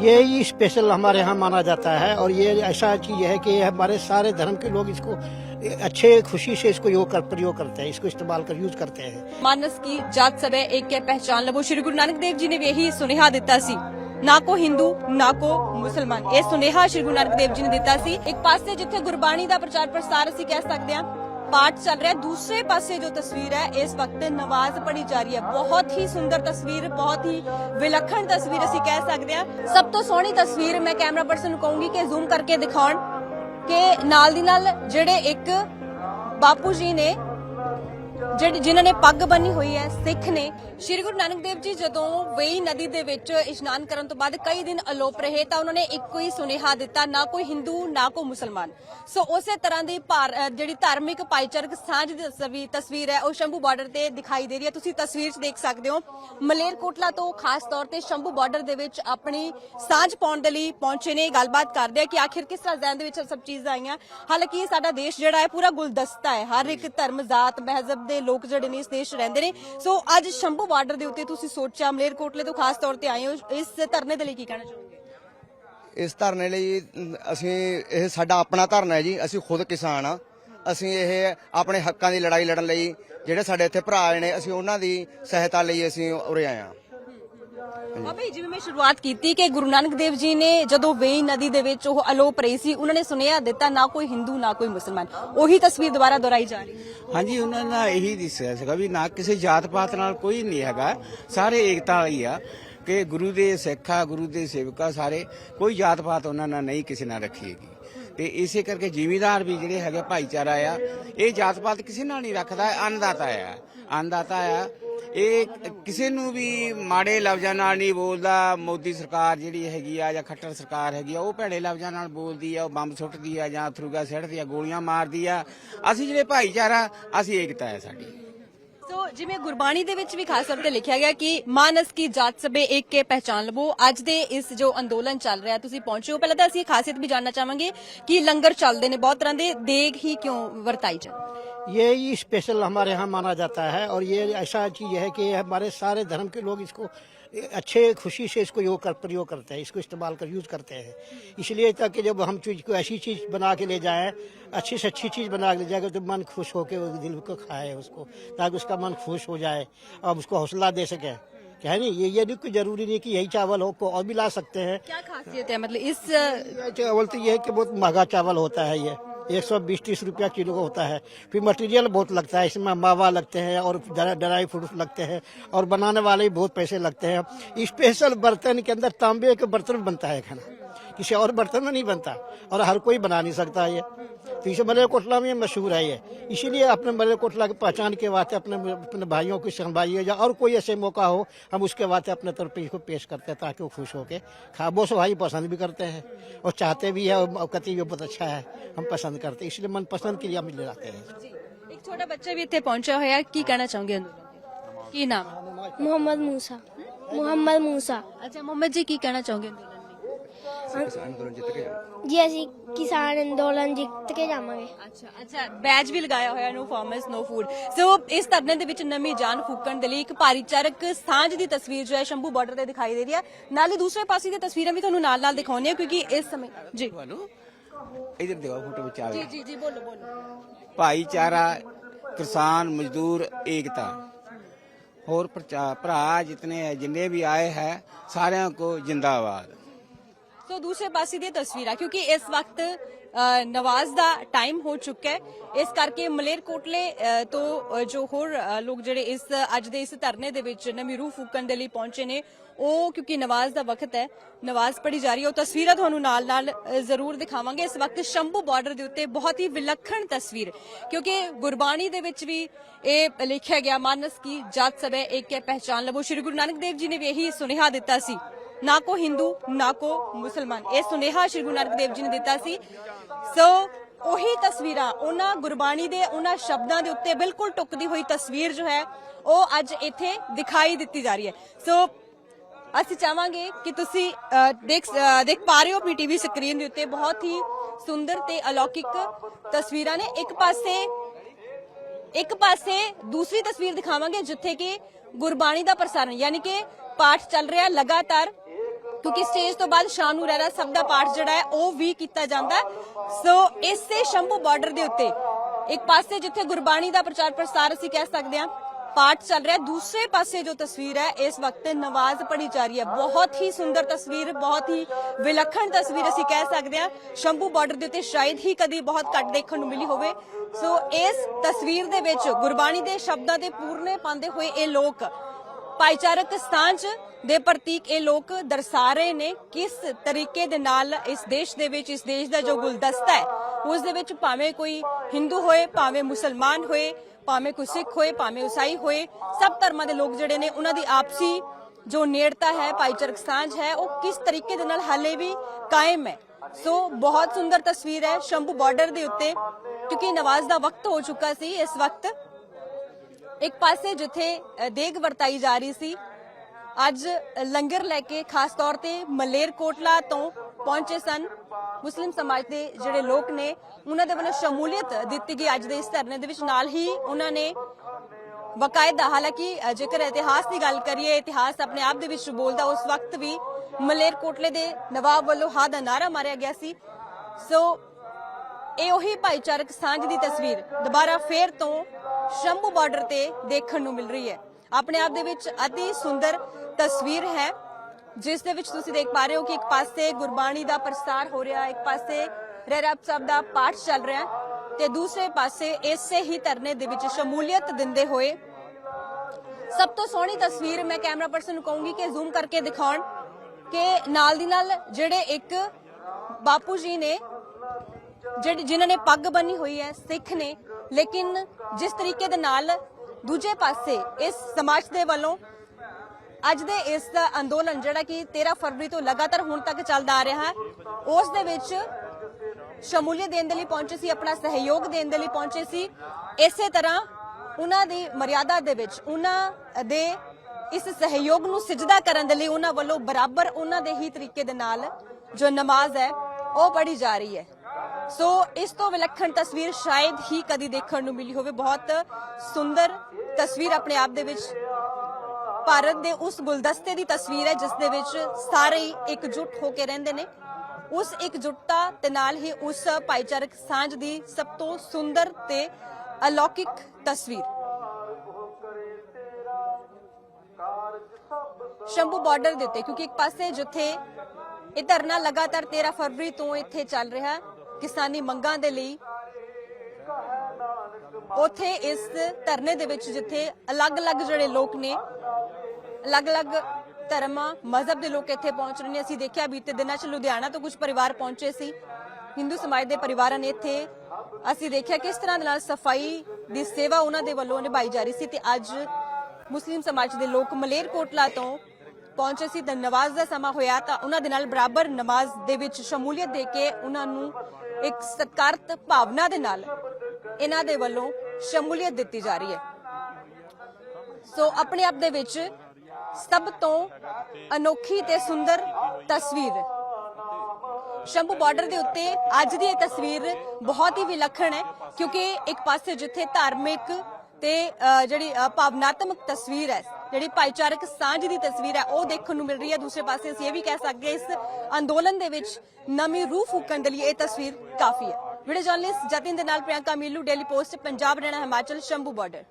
यही स्पेशल हमारे यहाँ माना जाता है और ये ऐसा चीज है कि हमारे सारे धर्म के लोग इसको अच्छे खुशी से इसको योग कर प्रयोग करते हैं इसको इस्तेमाल कर यूज करते हैं ਮਾਨਸ ਕੀ ਜਾਤ ਸਭ ਹੈ ਇੱਕ ਹੈ ਪਹਿਚਾਨ ਲਵੋ ਸ਼੍ਰੀ ਗੁਰੂ ਨਾਨਕ ਦੇਵ ਜੀ ਨੇ ਵੀ ਇਹੀ ਸੁਨੇਹਾ ਦਿੱਤਾ ਸੀ ਨਾ ਕੋ ਹਿੰਦੂ ਨਾ ਕੋ ਮੁਸਲਮਾਨ ਇਹ ਸੁਨੇਹਾ ਸ਼੍ਰੀ ਗੁਰੂ ਨਾਨਕ ਦੇਵ ਜੀ ਨੇ ਦਿੱਤਾ ਸੀ ਇੱਕ ਪਾਸੇ ਜਿੱਥੇ ਗੁਰਬਾਣੀ ਦਾ ਪ੍ਰਚਾਰ ਪ੍ਰਸਾਰ ਅਸੀਂ ਕਹਿ ਸਕਦੇ ਹਾਂ ਪਾਠ ਚੱਲ ਰਿਹਾ ਦੂਸਰੇ ਪਾਸੇ ਜੋ ਤਸਵੀਰ ਹੈ ਇਸ ਵਕਤ ਨਵਾਜ਼ ਪੜ੍ਹੀ ਜਾ ਰਹੀ ਹੈ ਬਹੁਤ ਹੀ ਸੁੰਦਰ ਤਸਵੀਰ ਬਹੁਤ ਹੀ ਵਿਲੱਖਣ ਤਸਵੀਰ ਅਸੀਂ ਕਹਿ ਸਕਦੇ ਹਾਂ। ਸਭ ਤੋਂ ਸੋਹਣੀ ਤਸਵੀਰ ਮੈਂ ਕੈਮਰਾ ਪਰਸਨ ਨੂੰ ਕਹੂੰਗੀ ਕਿ ਜ਼ੂਮ ਕਰਕੇ ਦਿਖਾਉਣ ਕਿ ਨਾਲ ਦੀ ਨਾਲ ਜਿਹੜੇ ਇੱਕ ਬਾਪੂ ਜੀ ਨੇ ਜਿਹੜੇ ਜਿਨ੍ਹਾਂ ਨੇ ਪੱਗ ਬੰਨੀ ਹੋਈ ਹੈ, ਸਿੱਖ ਨੇ। ਸ਼੍ਰੀ ਗੁਰੂ ਨਾਨਕ ਦੇਵ ਜੀ ਜਦੋਂ ਵੇਈ ਨਦੀ ਦੇ ਵਿੱਚ ਇਸ਼ਨਾਨ ਕਰਨ ਤੋਂ ਬਾਅਦ ਕਈ ਦਿਨ ਅਲੋਪ ਰਹੇ ਤਾਂ ਉਹਨਾਂ ਨੇ ਇੱਕੋ ਹੀ ਸੁਨੇਹਾ ਦਿੱਤਾ, ਨਾ ਕੋਈ ਹਿੰਦੂ, ਨਾ ਕੋਈ ਮੁਸਲਮਾਨ। ਸੋ ਉਸੇ ਤਰ੍ਹਾਂ ਦੀ ਜਿਹੜੀ ਧਾਰਮਿਕ ਭਾਈਚਾਰਕ ਸਾਂਝ ਦੀ ਤਸਵੀਰ ਹੈ, ਉਹ ਸ਼ੰਭੂ ਬਾਰਡਰ ਤੇ ਦਿਖਾਈ ਦੇ ਰਹੀ ਹੈ। ਤੁਸੀਂ ਤਸਵੀਰ 'ਚ ਦੇਖ ਸਕਦੇ ਹੋ ਮਲੇਰਕੋਟਲਾ ਤੋਂ ਖਾਸ ਤੌਰ ਤੇ ਸ਼ੰਭੂ ਬਾਰਡਰ ਦੇ ਵਿੱਚ ਆਪਣੀ ਸਾਂਝ ਪਾਉਣ ਦੇ ਲਈ ਪਹੁੰਚੇ ਨੇ। ਗੱਲਬਾਤ ਕਰਦੇ ਆ ਕਿ ਆਖਿਰ ਕਿਸ ਤਰ੍ਹਾਂ ਜ਼ਹਿਨ ਦੇ ਵਿੱਚ ਸਭ ਚੀਜ਼ਾਂ ਆਈਆਂ। ਹਾਲਾਂਕਿ ਇਹ ਸਾਡਾ ਦੇਸ਼ ਜਿਹੜਾ ਹੈ, ਪੂਰਾ ਗੁਲਦਸਤਾ ਹੈ। ਹਰ ਇੱਕ ਧਰਮ, ਜ਼ਾਤ, ਮਹਿਜ਼ਬ ਦੇ ਲੋਕ ਜਿਹੜੇ ਨੇ ਇਸ ਦੇਸ਼ ਰਹਿੰਦੇ ਨੇ। ਸੋ ਅੱਜ ਸ਼ੰਭੂ ਬਾਰਡਰ ਦੇ ਉੱਤੇ ਤੁਸੀਂ ਸੋਚਿਆ, ਮਲੇਰਕੋਟਲੇ ਤੋਂ ਖਾਸ ਤੌਰ ਤੇ ਆਏ ਹੋ। ਇਸ ਧਰਨੇ ਦੇ ਲਈ ਕੀ ਕਹਿਣਾ ਚਾਹੋਗੇ? ਇਸ ਧਰਨੇ ਲਈ ਅਸੀਂ, ਇਹ ਸਾਡਾ ਆਪਣਾ ਧਰਨਾ ਹੈ ਜੀ। ਅਸੀਂ ਖੁਦ ਕਿਸਾਨ ਆ ਅਸੀਂ ਇਹ ਆਪਣੇ ਹੱਕਾਂ ਦੀ ਲੜਾਈ ਲੜਨ ਲਈ ਜਿਹੜੇ ਸਾਡੇ ਇੱਥੇ ਭਰਾ ਨੇ, ਅਸੀਂ ਉਹਨਾਂ ਦੀ ਸਹਾਇਤਾ ਲਈ ਅਸੀਂ ਉਰੇ ਆਏ ਆ ਬਾਬਾ ਜਿਵੇਂ ਮੈਂ ਸ਼ੁਰੂਆਤ ਕੀਤੀ ਕਿ ਗੁਰੂ ਨਾਨਕ ਦੇਵ ਜੀ ਨੇ ਜਦੋਂ ਵੇਈ ਨਦੀ ਦੇ ਵਿੱਚ ਉਹ ਅਲੋਪ ਰਹੀ ਸੀ, ਉਹਨਾਂ ਨੇ ਸੁਨੇਹਾ ਦਿੱਤਾ, ਨਾ ਕੋਈ ਹਿੰਦੂ, ਨਾ ਕੋਈ ਮੁਸਲਮਾਨ। ਉਹੀ ਤਸਵੀਰ ਦੁਬਾਰਾ ਦੁਹਰਾਈ ਜਾ ਰਹੀ ਹੈ। ਹਾਂਜੀ, ਉਹਨਾਂ ਨੇ ਇਹੀ ਦੱਸਿਆ ਸੀਗਾ ਵੀ ਨਾ ਕਿਸੇ ਜਾਤ ਪਾਤ ਨਾਲ ਕੋਈ ਨਹੀਂ ਹੈਗਾ। ਸਾਰੇ ਏਕਤਾ ਵਾਲੀ ਆ ਕਿ ਗੁਰੂ ਦੇ ਸਿੱਖ ਆ, ਗੁਰੂ ਦੇ ਸੇਵਕ ਸਾਰੇ। ਕੋਈ ਜਾਤ ਪਾਤ ਉਹਨਾਂ ਨਾਲ ਨਹੀਂ, ਕਿਸੇ ਨਾਲ ਰੱਖੀ ਹੈਗੀ। ਤੇ ਇਸੇ ਕਰਕੇ ਜ਼ਿਮੀਦਾਰ ਵੀ ਜਿਹੜੇ ਹੈਗੇ ਭਾਈਚਾਰਾ ਆ, ਇਹ ਜਾਤ ਪਾਤ ਕਿਸੇ ਨਾਲ ਨਹੀਂ ਰੱਖਦਾ ਅੰਨਦਾਤਾ ਆ। ਅੰਨਦਾਤਾ ਆ ਇਹ ਕਿਸੇ ਨੂੰ ਵੀ ਮਾੜੇ ਲਫ਼ਜ਼ਾਂ ਨਾਲ ਨਹੀਂ ਬੋਲਦਾ। ਮੋਦੀ ਸਰਕਾਰ ਜਿਹੜੀ ਹੈਗੀ ਆ ਜਾਂ ਖੱਟਰ ਸਰਕਾਰ ਹੈਗੀ ਆ, ਉਹ ਭੈੜੇ ਲਫ਼ਜ਼ਾਂ ਨਾਲ ਬੋਲਦੀ ਆ, ਉਹ ਬੰਬ ਸੁੱਟਦੀ ਆ ਜਾਂ ਅਥਰੂਗਾ ਸਿੱਟਦੀ ਆ, ਗੋਲੀਆਂ ਮਾਰਦੀ ਆ। ਅਸੀਂ ਜਿਹੜੇ ਭਾਈਚਾਰਾ, ਅਸੀਂ ਏਕਤਾ ਹੈ ਸਾਡੀ। ਸੋ ਜਿਵੇਂ ਗੁਰਬਾਣੀ ਦੇ ਵਿੱਚ ਵੀ ਖਾਸ ਤੌਰ ਤੇ ਲਿਖਿਆ ਗਿਆ ਕਿ ਮਾਨਸ ਕੀ ਜਾਤ ਸਭੇ ਇੱਕ ਕੇ ਪਹਿਚਾਨ ਲਵੋ, ਅੱਜ ਦੇ ਇਸ ਜੋ ਅੰਦੋਲਨ ਚੱਲ ਰਿਹਾ, ਤੁਸੀਂ ਪਹੁੰਚੇ ਹੋ। ਪਹਿਲਾਂ ਤਾਂ ਅਸੀਂ ਖਾਸੀਅਤ ਵੀ ਜਾਨਣਾ ਚਾਹਾਂਗੇ ਕਿ ਲੰਗਰ ਚੱਲਦੇ ਨੇ ਬਹੁਤ ਤਰ੍ਹਾਂ ਦੇ, ਦੇਗ ਹੀ ਕਿਉਂ ਵਰਤਾਈ ਜਾਂਦੀ यही स्पेशल हमारे यहाँ माना जाता है और ये ऐसा चीज़ है कि हमारे सारे धर्म के लोग इसको अच्छे खुशी से इसको योग कर प्रयोग करते हैं इसको इस्तेमाल कर यूज़ करते हैं। इसलिए ताकि जब हम चीज़ को ऐसी चीज़ बना के ले जाएँ अच्छी से अच्छी चीज़ बना के ले जाएगा तो मन खुश होकर वो दिल को खाए उसको ताकि उसका मन खुश हो जाए और उसको हौसला दे सके। क्या है नहीं ये ये नहीं कोई ज़रूरी नहीं कि यही चावल हो को और भी ला सकते हैं। क्या खासियत है? मतलब इस चावल तो ये है कि बहुत महँगा चावल होता है ये। एक सौ बीस तीस रुपया किलो का होता है। फिर मटेरियल बहुत लगता है, इसमें मावा लगते हैं और ड्राई फ्रूट लगते हैं और बनाने वाले भी बहुत पैसे लगते हैं। स्पेशल बर्तन के अंदर तांबे के बर्तन बनता है खाना। किसी और बर्तन में नहीं बनता और हर कोई बना नहीं सकता ये। तो इसे मलेर कोटला में मशहूर है ये। इसीलिए अपने मलेर कोटला की पहचान के वास्ते अपने अपने भाइयों की सहन या और कोई ऐसे मौका हो हम उसके वास्ते अपने तरफ़ इसको पेश करते हैं ताकि वो खुश होकर खा वो भाई पसंद भी करते हैं और चाहते भी है और कहते ये बहुत अच्छा है हम पसंद करते हैं। इसलिए मनपसंद के लिए हम ले जाते हैं। एक छोटा बच्चा भी इतने पहुँचा हुआ है की कहना चाहूँगे की नाम? मोहम्मद मूसा। मोहम्मद मूसा। अच्छा मोहम्मद जी की कहना चाहोगे ਜੀ ਅਸੀਂ ਕਿਸਾਨ ਅੰਦੋਲਨ ਜਿੱਤ ਕੇ ਜਾਵਾਂਗੇ। ਅੱਛਾ ਅੱਛਾ ਬੈਜ ਵੀ ਲਗਾਇਆ ਹੋਇਆ ਨੋ ਫਾਰਮਰਸ ਨੋ ਫੂਡ ਸੋ ਇਸ ਧਰਨੇ ਦੇ ਵਿੱਚ ਨਵੀਂ ਜਾਨ ਫੂਕਣ ਦੇ ਲਈ ਇੱਕ ਭਾਈਚਾਰਕ ਸਾਂਝ ਦੀ ਤਸਵੀਰ ਜੋ ਹੈ ਸ਼ੰਭੂ ਬਾਰਡਰ ਤੇ ਦਿਖਾਈ ਦੇ ਰਹੀ ਹੈ। ਨਾਲ ਹੀ ਦੂਸਰੇ ਪਾਸੇ ਦੀਆਂ ਤਸਵੀਰਾਂ ਵੀ ਤੁਹਾਨੂੰ ਨਾਲ ਨਾਲ ਦਿਖਾਉਂਦੇ ਹਾਂ ਕਿਉਂਕਿ ਇਸ ਸਮੇਂ ਜੀ। ਤੁਹਾਨੂੰ ਇਧਰ ਦੇਵਾ ਫੋਟੋ ਵਿੱਚ ਆਵੇ ਜੀ ਜੀ ਬੋਲੋ ਬੋਲੋ। ਭਾਈਚਾਰਾ ਕਿਸਾਨ ਮਜ਼ਦੂਰ ਏਕਤਾ। ਹੋਰ ਪ੍ਰਚਾ- ਭਰਾ ਜਿਤਨੇ ਹੈ ਜਿੰਨੇ ਵੀ ਆਏ ਹੈ ਸਾਰਿਆਂ ਕੋ ਜਿੰਦਾਬਾਦ। ਸੋ ਦੂਸਰੇ ਪਾਸੇ ਦੀਆਂ ਤਸਵੀਰਾਂ, ਕਿਉਂਕਿ ਇਸ ਵਕਤ ਨਵਾਜ਼ ਦਾ ਟਾਈਮ ਹੋ ਚੁੱਕਾ ਹੈ। ਇਸ ਕਰਕੇ ਮਲੇਰਕੋਟਲੇ ਤੋਂ ਜੋ ਹੋਰ ਲੋਕ ਜਿਹੜੇ ਇਸ, ਅੱਜ ਦੇ ਇਸ ਧਰਨੇ ਦੇ ਵਿੱਚ ਨਵੀਂ ਰੂਹ ਫੂਕਣ ਦੇ ਲਈ ਪਹੁੰਚੇ ਨੇ, ਉਹ ਕਿਉਂਕਿ ਨਵਾਜ਼ ਦਾ ਵਕਤ ਹੈ, ਨਵਾਜ਼ ਪੜੀ ਜਾ ਰਹੀ ਹੈ, ਉਹ ਤਸਵੀਰਾਂ ਤੁਹਾਨੂੰ ਨਾਲ ਨਾਲ ਜ਼ਰੂਰ ਦਿਖਾਵਾਂਗੇ। ਇਸ ਵਕਤ ਸ਼ੰਭੂ ਬਾਰਡਰ ਦੇ ਉੱਤੇ ਬਹੁਤ ਹੀ ਵਿਲੱਖਣ ਤਸਵੀਰ, ਕਿਉਂਕਿ ਗੁਰਬਾਣੀ ਦੇ ਵਿੱਚ ਵੀ ਇਹ ਲਿਖਿਆ ਗਿਆ, ਮਾਨਸ ਕੀ ਜਾਤ ਸਭੈ ਇੱਕ ਹੈ ਪਹਿਚਾਨ ਲਵੋ। ਸ਼੍ਰੀ ਗੁਰੂ ਨਾਨਕ ਦੇਵ ਜੀ ਨੇ ਵੀ ਇਹੀ ਸੁਨੇਹਾ ਦਿੱਤਾ ਸੀ। ਨਾ ਕੋ ਹਿੰਦੂ, ਨਾ ਕੋ ਮੁਸਲਮਾਨ। ਇਹ ਸੁਨੇਹਾ ਸ਼੍ਰੀ ਗੁਰੂ ਨਾਨਕ ਦੇਵ ਜੀ ਨੇ ਦਿੱਤਾ ਸੀ। ਸੋ ਉਹੀ ਤਸਵੀਰਾਂ, ਉਹਨਾਂ ਗੁਰਬਾਣੀ ਦੇ, ਉਹਨਾਂ ਸ਼ਬਦਾਂ ਦੇ ਉੱਤੇ ਬਿਲਕੁਲ ਟੁੱਕਦੀ ਹੋਈ ਤਸਵੀਰ ਜੋ ਹੈ, ਉਹ ਅੱਜ ਇੱਥੇ ਦਿਖਾਈ ਦਿੱਤੀ ਜਾ ਰਹੀ ਹੈ। ਸੋ ਅਸੀਂ ਚਾਹਾਂਗੇ ਕਿ ਤੁਸੀਂ ਦੇਖ ਦੇਖ ਪਾ ਰਹੇ ਹੋ ਆਪਣੀ ਟੀਵੀ ਸਕਰੀਨ ਦੇ ਉੱਤੇ। ਬਹੁਤ ਹੀ ਸੁੰਦਰ ਤੇ ਅਲੌਕਿਕ ਤਸਵੀਰਾਂ ਨੇ। ਇੱਕ ਪਾਸੇ ਇੱਕ ਪਾਸੇ ਦੂਸਰੀ ਤਸਵੀਰ ਦਿਖਾਵਾਂਗੇ, ਜਿੱਥੇ ਕਿ ਗੁਰਬਾਣੀ ਦਾ ਪ੍ਰਸਾਰਣ, ਯਾਨੀ ਕਿ ਪਾਠ ਚੱਲ ਰਿਹਾ ਲਗਾਤਾਰ। ਕਿਉਂਕਿ ਸਟੇਜ ਤੋਂ ਬਾਅਦ ਸ਼ਾਮ ਨੂੰ ਰਹਿਰਾ ਸਭ ਦਾ ਪਾਠ ਜਿਹੜਾ ਹੈ, ਉਹ ਵੀ ਕੀਤਾ ਜਾਂਦਾ ਸੋ ਇਸੇ ਸ਼ੰਭੂ ਬਾਰਡਰ ਦੇ ਉੱਤੇ, ਇੱਕ ਪਾਸੇ ਜਿੱਥੇ ਗੁਰਬਾਣੀ ਦਾ ਪ੍ਰਚਾਰ ਪ੍ਰਸਾਰ ਅਸੀਂ ਕਹਿ ਸਕਦੇ ਹਾਂ, ਪਾਠ ਚੱਲ ਰਿਹਾ ਦੂਸਰੇ ਪਾਸੇ ਜੋ ਤਸਵੀਰ ਹੈ, ਇਸ ਵਕਤ ਨਮਾਜ਼ ਪੜੀ ਜਾ ਰਹੀ ਹੈ। ਬਹੁਤ ਹੀ ਸੁੰਦਰ ਤਸਵੀਰ, ਬਹੁਤ ਹੀ ਵਿਲੱਖਣ ਤਸਵੀਰ ਅਸੀਂ ਕਹਿ ਸਕਦੇ ਹਾਂ। ਸ਼ੰਭੂ ਬਾਰਡਰ ਦੇ ਉੱਤੇ ਸ਼ਾਇਦ ਹੀ ਕਦੀ ਬਹੁਤ ਘੱਟ ਦੇਖਣ ਨੂੰ ਮਿਲੀ ਹੋਵੇ। ਸੋ ਇਸ ਤਸਵੀਰ ਦੇ ਵਿੱਚ ਗੁਰਬਾਣੀ ਦੇ ਸ਼ਬਦਾਂ ਦੇ ਪੂਰਨੇ ਪਾਉਂਦੇ ਹੋਏ ਇਹ ਲੋਕ ਭਾਈਚਾਰਕ ਸਾਂਝ ਦੇ ਪ੍ਰਤੀਕ ਇਹ ਲੋਕ ਦਰਸਾ ਰਹੇ ਨੇ ਕਿਸ ਤਰੀਕੇ ਦੇ ਨਾਲ ਇਸ ਦੇਸ਼ ਦੇ ਵਿੱਚ, ਇਸ ਦੇਸ਼ ਦਾ ਜੋ ਗੁਲਦਸਤਾ ਹੈ, ਉਸ ਦੇ ਵਿੱਚ ਭਾਵੇਂ ਕੋਈ ਹਿੰਦੂ ਹੋਏ, ਭਾਵੇਂ ਮੁਸਲਮਾਨ ਹੋਏ, ਭਾਵੇਂ ਕੋਈ ਸਿੱਖ ਹੋਏ, ਭਾਵੇਂ ਈਸਾਈ ਹੋਏ, ਸਭ ਧਰਮਾਂ ਦੇ ਲੋਕ ਜਿਹੜੇ ਨੇ ਉਹਨਾਂ ਦੀ ਆਪਸੀ ਜੋ ਨੇੜਤਾ ਹੈ, ਭਾਈਚਾਰਕ ਸਾਂਝ ਹੈ, ਉਹ ਕਿਸ ਤਰੀਕੇ ਦੇ ਨਾਲ ਹਾਲੇ ਵੀ ਕਾਇਮ ਹੈ। ਸੋ ਬਹੁਤ ਸੁੰਦਰ ਤਸਵੀਰ ਹੈ ਸ਼ੰਭੂ ਬਾਰਡਰ ਦੇ ਉੱਤੇ, ਕਿਉਂਕਿ ਨਵਾਜ਼ ਦਾ ਵਕਤ ਹੋ ਚੁੱਕਾ ਸੀ ਇਸ ਵਕਤ। ਇੱਕ ਪਾਸੇ ਜਿੱਥੇ ਦੇਗ ਵਰਤਾਈ ਜਾ ਰਹੀ ਸੀ, ਅੱਜ ਲੰਗਰ ਲੈ ਕੇ ਖਾਸ ਤੌਰ ਤੇ ਮਲੇਰਕੋਟਲਾ ਤੋਂ ਪਹੁੰਚੇ ਸਨ। ਮੁਸਲਿਮ ਸਮਾਜ ਦੇ ਜਿਹੜੇ ਲੋਕ ਨੇ, ਉਹਨਾਂ ਦੇ ਵੱਲੋਂ ਸ਼ਮੂਲੀਅਤ ਦਿੱਤੀ ਗਈ ਅੱਜ ਦੇ ਇਸ ਧਰਨੇ ਦੇ ਵਿੱਚ। ਨਾਲ ਹੀ ਉਹਨਾਂ ਨੇ ਬਕਾਇਦਾ, ਹਾਲਾਂਕਿ ਜੇਕਰ ਇਤਿਹਾਸ ਦੀ ਗੱਲ ਕਰੀਏ, ਇਤਿਹਾਸ ਆਪਣੇ ਆਪ ਦੇ ਵਿੱਚ ਬੋਲਦਾ, ਉਸ ਵਕਤ ਵੀ ਮਲੇਰਕੋਟਲੇ ਦੇ ਨਵਾਬ ਵੱਲੋਂ ਹਾਂ ਦਾ ਨਾਰਾ ਮਾਰਿਆ ਗਿਆ ਸੀ। ਸੋ ਇਹ ਉਹੀ ਭਾਈਚਾਰਕ ਸਾਂਝ ਦੀ ਤਸਵੀਰ ਦੁਬਾਰਾ ਫੇਰ ਤੋਂ ਸ਼ੰਭੂ ਬਾਰਡਰ ਤੇ ਦੇਖਣ ਨੂੰ ਮਿਲ ਰਹੀ ਹੈ। ਆਪਣੇ ਆਪ ਦੇ ਵਿੱਚ ਅਤੀ ਸੁੰਦਰ ਤਸਵੀਰ ਹੈ, ਜਿਸ ਦੇ ਵਿੱਚ ਤੁਸੀਂ ਦੇਖ ਪਾ ਰਹੇ ਹੋ ਕਿ ਇੱਕ ਪਾਸੇ ਗੁਰਬਾਣੀ ਦਾ ਪ੍ਰਸਾਰ ਹੋ ਰਿਹਾ, ਇੱਕ ਪਾਸੇ ਰਹਿਰਾਬ ਸਾਹਿਬ ਦਾ ਪਾਠ ਚੱਲ ਰਿਹਾ ਹੈ ਤੇ ਦੂਸਰੇ ਪਾਸੇ ਇਸੇ ਹੀ ਧਰਨੇ ਦੇ ਵਿੱਚ ਸ਼ਮੂਲੀਅਤ ਦਿੰਦੇ ਹੋਏ ਸਭ ਤੋਂ ਸੋਹਣੀ ਤਸਵੀਰ ਮੈਂ ਕੈਮਰਾ ਪਰਸਨ ਨੂੰ ਕਹੂੰਗੀ ਕਿ ਜ਼ੂਮ ਕਰਕੇ ਦਿਖਾਉਣ ਕਿ ਨਾਲ ਦੀ ਨਾਲ ਜਿਹੜੇ ਇੱਕ ਬਾਪੂ ਜੀ ਨੇ ਜਿਹੜੇ ਜਿਨ੍ਹਾਂ ਨੇ ਪੱਗ ਬੰਨੀ ਹੋਈ ਹੈ, ਸਿੱਖ ਨੇ। ਲੇਕਿਨ ਜਿਸ ਤਰੀਕੇ ਦੇ ਨਾਲ ਦੂਜੇ ਪਾਸੇ ਇਸ ਸਮਾਜ ਦੇ ਵੱਲੋਂ ਅੱਜ ਦੇ ਇਸ ਅੰਦੋਲਨ ਜਿਹੜਾ ਕਿ 13 ਫਰਵਰੀ ਤੋਂ ਲਗਾਤਾਰ ਹੁਣ ਤੱਕ ਚੱਲਦਾ ਆ ਰਿਹਾ ਹੈ, ਉਸ ਦੇ ਵਿੱਚ ਸ਼ਮੂਲੀਅਤ ਦੇਣ ਦੇ ਲਈ ਪਹੁੰਚੇ ਸੀ, ਆਪਣਾ ਸਹਿਯੋਗ ਦੇਣ ਦੇ ਲਈ ਪਹੁੰਚੇ ਸੀ। ਇਸੇ ਤਰ੍ਹਾਂ ਉਹਨਾਂ ਦੀ ਮਰਿਆਦਾ ਦੇ ਵਿੱਚ, ਉਹਨਾਂ ਦੇ ਇਸ ਸਹਿਯੋਗ ਨੂੰ ਸਿਜਦਾ ਕਰਨ ਦੇ ਲਈ ਉਹਨਾਂ ਵੱਲੋਂ ਬਰਾਬਰ ਉਹਨਾਂ ਦੇ ਹੀ ਤਰੀਕੇ ਦੇ ਨਾਲ ਜੋ ਨਮਾਜ਼ ਹੈ, ਉਹ ਪੜ੍ਹੀ ਜਾ ਰਹੀ ਹੈ। ਸੋ ਇਸ ਤੋਂ ਵਿਲੱਖਣ ਤਸਵੀਰ ਸ਼ਾਇਦ ਹੀ ਕਦੀ ਦੇਖਣ ਨੂੰ ਮਿਲੀ ਹੋਵੇ। ਬਹੁਤ ਸੁੰਦਰ ਤਸਵੀਰ ਆਪਣੇ ਆਪ ਦੇ ਵਿੱਚ। ਭਾਰਤ ਦੇ ਉਸ ਗੁਲਦਸਤੇ ਦੀ ਤਸਵੀਰ ਹੈ, ਜਿਸ ਦੇ ਵਿੱਚ ਸਾਰੇ ਹੀ ਇਕਜੁੱਟ ਹੋ ਕੇ ਰਹਿੰਦੇ ਨੇ। ਉਸ ਇਕਜੁੱਟਤਾ ਤੇ ਨਾਲ ਹੀ ਉਸ ਭਾਈਚਾਰਕ ਸਾਂਝ ਦੀ ਸਭ ਤੋਂ ਸੁੰਦਰ ਤੇ ਅਲੌਕਿਕ ਤਸਵੀਰ। ਸ਼ੰਭੂ ਬਾਰਡਰ ਦੇ ਉੱਤੇ, ਕਿਉਂਕਿ ਇੱਕ ਪਾਸੇ ਜਿੱਥੇ ਇਹ ਧਰਨਾ ਲਗਾਤਾਰ 13 ਫਰਵਰੀ ਤੋਂ ਇੱਥੇ ਚੱਲ ਰਿਹਾ ਕਿਸਾਨੀ ਮੰਗਾਂ ਦੇ ਲਈ ਉਥੇ ਇਸ ਧਰਨੇ ਦੇ ਵਿੱਚ ਜਿੱਥੇ ਅਲੱਗ-ਅਲੱਗ ਜਿਹੜੇ ਲੋਕ ਨੇ, ਅਲੱਗ-ਅਲੱਗ ਧਰਮਾਂ, ਮਜ਼ਹਬ ਦੇ ਲੋਕ ਇੱਥੇ ਪਹੁੰਚ ਰਹੇ ਨੇ। ਅਸੀਂ ਦੇਖਿਆ ਬੀਤੇ ਦਿਨਾਂ 'ਚ ਲੁਧਿਆਣਾ ਤੋਂ ਕੁਝ ਪਰਿਵਾਰ ਪਹੁੰਚੇ ਸੀ। ਹਿੰਦੂ ਸਮਾਜ ਦੇ ਪਰਿਵਾਰਾਂ ਨੇ ਇੱਥੇ ਅਸੀਂ ਦੇਖਿਆ ਕਿਸ ਤਰ੍ਹਾਂ ਦੇ ਨਾਲ ਸਫ਼ਾਈ ਦੀ ਸੇਵਾ ਉਹਨਾਂ ਦੇ ਵੱਲੋਂ ਨਿਭਾਈ ਜਾ ਰਹੀ ਸੀ ਤੇ ਅੱਜ ਮੁਸਲਿਮ ਸਮਾਜ ਦੇ ਲੋਕ ਮਲੇਰਕੋਟਲਾ ਤੋਂ ਪਹੁੰਚੇ ਸੀ। ਤੇ ਨਵਾਜ਼ ਦਾ ਸਮਾਂ ਹੋਇਆ ਤਾਂ ਉਹਨਾਂ ਦੇ ਨਾਲ ਬਰਾਬਰ ਨਮਾਜ਼ ਦੇ ਵਿੱਚ ਸ਼ਮੂਲੀਅਤ ਦੇ ਕੇ ਉਹਨਾਂ ਨੂੰ ਇੱਕ ਸਤਿਕਾਰਤ ਭਾਵਨਾ ਦੇ ਨਾਲ ਇਹਨਾਂ ਦੇ ਵੱਲੋਂ ਸ਼ਮੂਲੀਅਤ ਦਿੱਤੀ ਜਾ ਰਹੀ ਹੈ। ਸੋ ਆਪਣੇ ਆਪ ਦੇ ਵਿੱਚ ਸਭ ਤੋਂ ਅਨੋਖੀ ਤੇ ਸੁੰਦਰ ਤਸਵੀਰ। ਸ਼ੰਭੂ ਬਾਰਡਰ ਦੇ ਉੱਤੇ ਅੱਜ ਦੀ ਇਹ ਤਸਵੀਰ ਬਹੁਤ ਹੀ ਵਿਲੱਖਣ ਹੈ, ਕਿਉਂਕਿ ਇੱਕ ਪਾਸੇ ਜਿੱਥੇ ਧਾਰਮਿਕ ਤੇ ਅ, ਜਿਹੜੀ ਭਾਵਨਾਤਮਕ ਤਸਵੀਰ ਹੈ ਜਿਹੜੀ ਭਾਈਚਾਰਕ ਸਾਂਝ ਦੀ ਤਸਵੀਰ ਹੈ ਉਹ ਦੇਖਣ ਨੂੰ ਮਿਲ ਰਹੀ ਹੈ। ਦੂਸਰੇ ਪਾਸੇ ਅਸੀਂ ਇਹ ਵੀ ਕਹਿ ਸਕਦੇ ਹਾਂ ਇਸ ਅੰਦੋਲਨ ਦੇ ਵਿੱਚ ਨਵੀਂ ਰੂਹ ਫੂਕਣ ਦੇ ਲਈ ਇਹ ਤਸਵੀਰ ਕਾਫੀ ਹੈ। ਵੀਡੀਓ ਜਰਨਲਿਸਟ ਜਤਿਨ ਦੇ ਨਾਲ ਪ੍ਰਿਯੰਕਾ ਮੀਲੂ ਡੇਲੀ ਪੋਸਟ ਪੰਜਾਬ ਰਹਿਣਾ ਹਿਮਾਚਲ ਸ਼ੰਭੂ ਬਾਰਡਰ